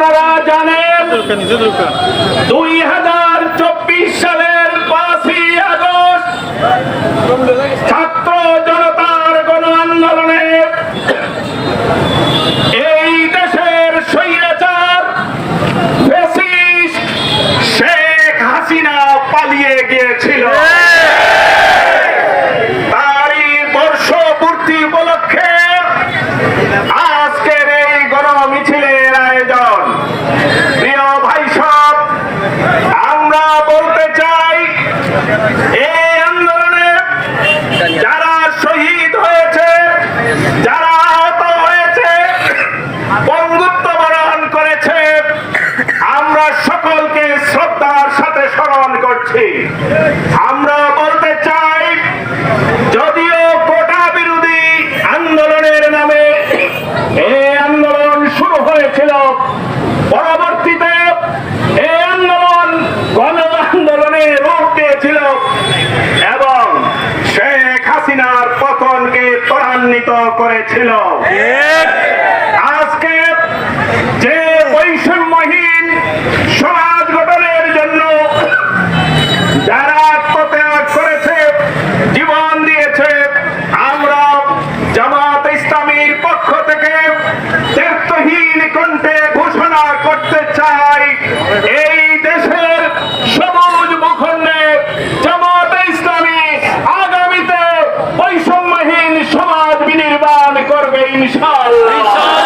আপনারা জানেন দুই হাজার স্মরণ করছি। আমরা বলতে চাই যদিও কোটা আন্দোলনের নামে এই আন্দোলন শুরু হয়েছিল পরবর্তীতে ত্বরান্বিত করেছিল। আজকে যে বৈষম্যহীন সমাজ গঠনের জন্য যারা আত্মত্যাগ করেছে জীবন দিয়েছে আমরা জামাত ইসলামীর পক্ষ থেকে তীর্থহীন কণ্ঠে ঘোষণা করতে চাই এই ইনশাআল্লাহ।